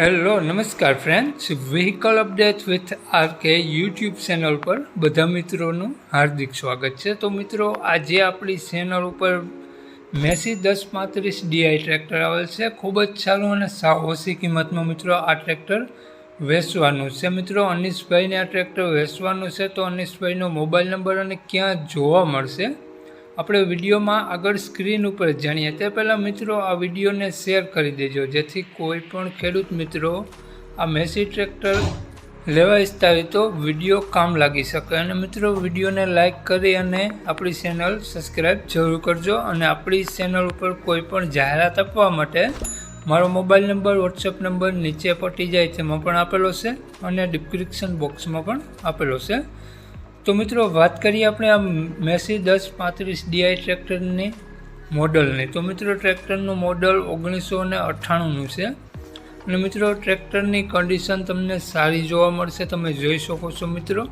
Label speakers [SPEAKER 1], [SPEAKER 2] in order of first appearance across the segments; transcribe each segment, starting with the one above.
[SPEAKER 1] Hello, નમસ્કાર friends vehicle update with R K YouTube channel પર બધા મિત્રોનું હાર્દિક સ્વાગત છે. તો મિત્રો, આજે આપણી ચેનલ ઉપર મેસી દસ પાંત્રીસ ડીઆઈ ટ્રેક્ટર આવેલ છે. ખૂબ જ સારું અને સાવ ઓછી કિંમતમાં મિત્રો આ ટ્રેક્ટર વેચવાનું છે. મિત્રો, અનીશભાઈને આ ટ્રેક્ટર વેચવાનું છે. તો અનિશભાઈનો મોબાઈલ નંબર અને ક્યાં જોવા મળશે? આપણે વિડીયોમાં આગળ સ્ક્રીન ઉપર જાણીએ તે પહેલાં મિત્રો આ વિડીયોને શેર કરી દેજો, જેથી કોઈ પણ ખેડૂત મિત્રો આ મેસી ટ્રેક્ટર લેવા ઇચ્છતા હોય તો વીડિયો કામ લાગી શકે. અને મિત્રો, વિડીયોને લાઇક કરી અને આપણી ચેનલ સબસ્ક્રાઈબ જરૂર કરજો અને આપણી ચેનલ ઉપર કોઈ પણ જાહેરાત આપવા માટે મારો મોબાઈલ નંબર, વોટ્સએપ નંબર નીચે પટી જાય તેમાં પણ આપેલો છે અને ડિસ્ક્રિપ્શન બોક્સમાં પણ આપેલો છે. તો મિત્રો, વાત કરીએ આપણે આ મેસી દસ પાંત્રીસ ડીઆઈ ટ્રેક્ટરની મોડલની. તો મિત્રો, ટ્રેક્ટરનું મોડલ ઓગણીસો ને અઠ્ઠાણુંનું છે. અને મિત્રો, ટ્રેક્ટરની કન્ડિશન તમને સારી જોવા મળશે. તમે જોઈ શકો છો મિત્રો.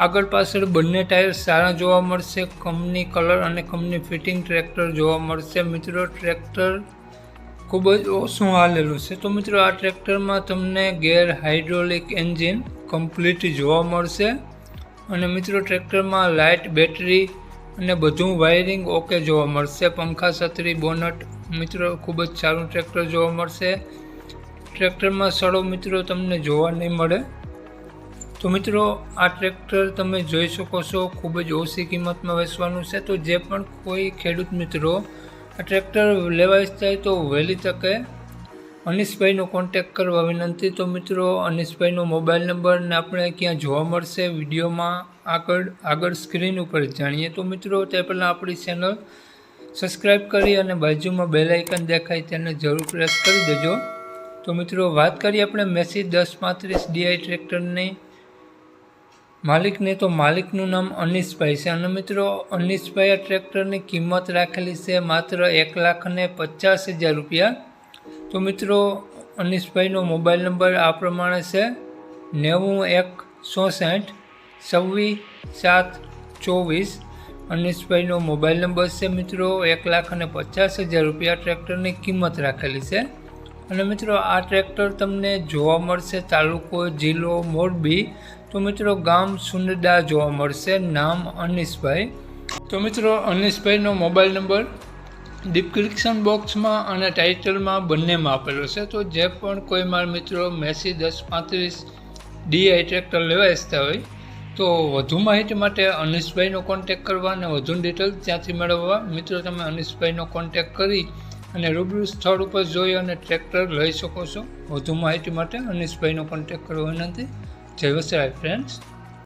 [SPEAKER 1] આગળ પાછળ બંને ટાયર સારા જોવા મળશે. કંપની કલર અને કંપની ફિટિંગ ટ્રેક્ટર જોવા મળશે. મિત્રો, ટ્રેક્ટર ખૂબ જ ઓછું હાલેલું છે. તો મિત્રો, આ ટ્રેક્ટરમાં તમને ગેર હાઇડ્રોલિક એન્જિન કમ્પ્લીટ જોવા મળશે. અને મિત્રો, ટ્રેક્ટરમાં લાઇટ, બેટરી અને બધું વાયરિંગ ઓકે જોવા મળશે. પંખા, છત્રી, બોનટ, મિત્રો, ખૂબ જ સારું ટ્રેક્ટર જોવા મળશે. ટ્રેક્ટરમાં સડો મિત્રો, તમને જોવા નહીં મળે. તો મિત્રો, આ ટ્રેક્ટર તમે જોઈ શકો છો, ખૂબ જ ઓછી કિંમતમાં વેચવાનું છે. તો જે પણ કોઈ ખેડૂત મિત્રો આ ટ્રેક્ટર લેવા ઈચ્છતા હોય તો વહેલી તકે અનિશભાઈનો કોન્ટેક કરવા વિનંતી. તો મિત્રો, અનિશભાઈનો મોબાઈલ નંબરને આપણે ક્યાં જોવા મળશે વિડીયોમાં આગળ આગળ સ્ક્રીન ઉપર જાણીએ. તો મિત્રો, તે પહેલાં આપણી ચેનલ સબસ્ક્રાઈબ કરી અને બાજુમાં બેલ દેખાય તેને જરૂર પ્રેસ કરી દેજો. તો મિત્રો, વાત કરીએ આપણે મેસી દસ પાંત્રીસ ડીઆઈ ટ્રેક્ટરની. માલિકને તો માલિકનું નામ અનિશભાઈ છે. અને મિત્રો, અનિશભાઈ આ ટ્રેક્ટરની કિંમત રાખેલી છે માત્ર એક લાખ પચાસ હજાર રૂપિયા. તો મિત્રો, અનિશભાઈનો મોબાઈલ નંબર આ પ્રમાણે છે. નેવું એક ચોસઠ છવ્વીસ, સાત, ચોવીસ. અનિશભાઈનો મોબાઈલ નંબર છે મિત્રો, એક લાખ અને પચાસ હજાર રૂપિયા ટ્રેક્ટરની કિંમત રાખેલી છે. અને મિત્રો, આ ટ્રેક્ટર તમને જોવા મળશે તાલુકો, જિલ્લો, મોરબી. તો મિત્રો, ગામ સુંદરદા જોવા મળશે, નામ અનિશભાઈ. તો મિત્રો, અનિશભાઈનો મોબાઈલ નંબર ડિસ્ક્રિપ્શન બોક્સમાં અને ટાઇટલમાં બંનેમાં આપેલો છે. તો જે પણ કોઈ મારા મિત્રો મેસી દસ પાંત્રીસ ડીઆઈ ટ્રેક્ટર લેવા ઇચ્છતા હોય, તો વધુ માહિતી માટે અનિશભાઈનો કોન્ટેક કરવા અને વધુ ડિટેલ ત્યાંથી મેળવવા મિત્રો તમે અનિશભાઈનો કોન્ટેક કરી અને રૂબરૂ સ્થળ ઉપર જોઈ અને ટ્રેક્ટર લઈ શકો છો. વધુ માહિતી માટે અનિશભાઈનો કોન્ટેક કરવા વિનંતી. જય વસરાય ફ્રેન્ડ્સ